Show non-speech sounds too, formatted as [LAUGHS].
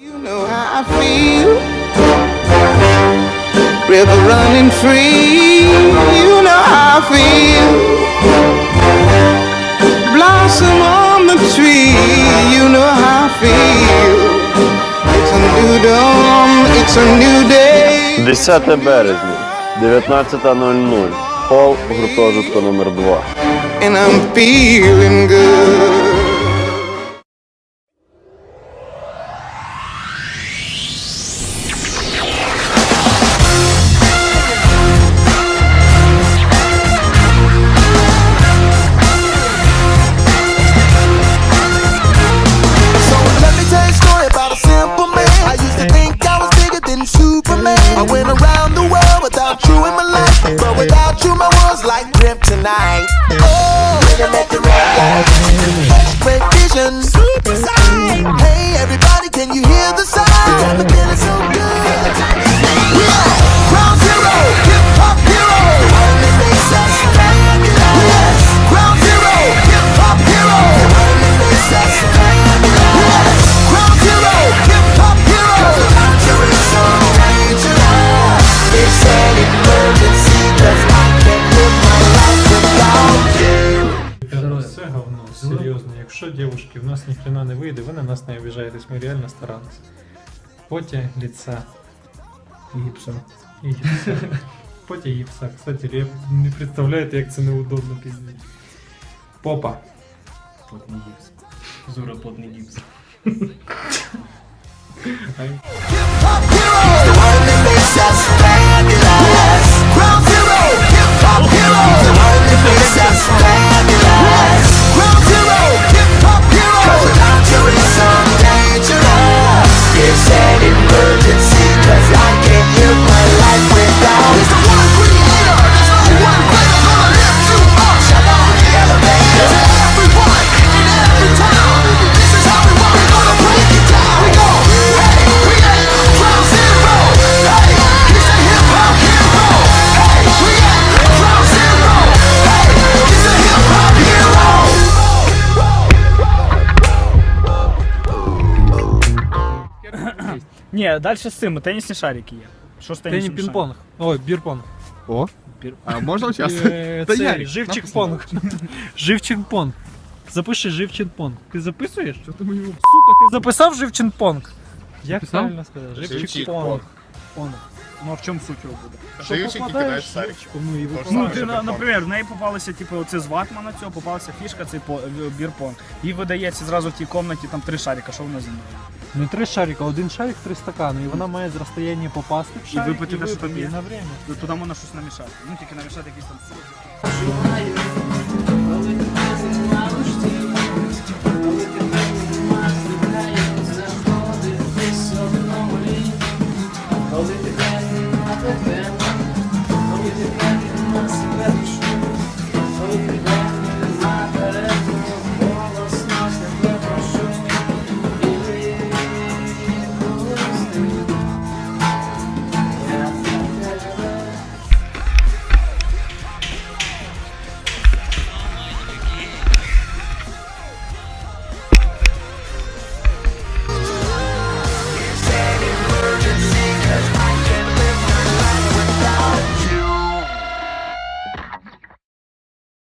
You know how I feel. River running free. You know how I feel. Blossom on the tree. You know how I feel. It's a new dawn. It's a new day. 10 березня, 19.00. Хол гуртожитку номер 2. And I'm feeling good. Like kryptonite. Oh, I met the red light, серйозно. Якщо дівчатки в нас ніхрена не вийде, ви на нас не обіжаєтесь, ми реально старалися. Поті ліца Гіпсом. і гіпса. Поті гіпса. [LAUGHS] Кстати, я не представляєте, як це неудобно піздець. Попа. Плотний гіпс. Зура плотний гіпс. Hip Ні, далі з цим, тенісні шарики є. Що з Тені тенісом? пінг-понг. Ой, бірпонг. О, Бір- а можна участвувати? Е, Та Цей, Ярик, живчик написано. понг. [LAUGHS] Живчик понг. Запиши живчин понг. Ти записуєш? Що ти мені Сука, ти записав живчин понг? Як Записав? правильно сказати? Живчик понг. Понг. Ну а в чому суть його буде? Шиючий і кидаєш шарик. Ну, і Тож Ну, ти, наприклад, в неї попалися, типу, оце з ватмана цього, попалася фішка, цей по- е, бірпон. І видається зразу в тій комнаті там три шарика, що вона зі мною. Не три шарика, один шарик, три стакани. І вона має з розстояння попасти в шарик випити те, що там і на время. Ну, Туди можна щось намішати. Ну тільки намішати якісь там сили.